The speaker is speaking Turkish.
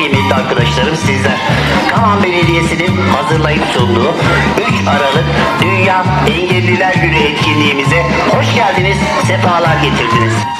kıymetli arkadaşlarım sizler. Kaman Belediyesi'nin hazırlayıp sunduğu 3 Aralık Dünya Engelliler Günü etkinliğimize hoş geldiniz, sefalar getirdiniz.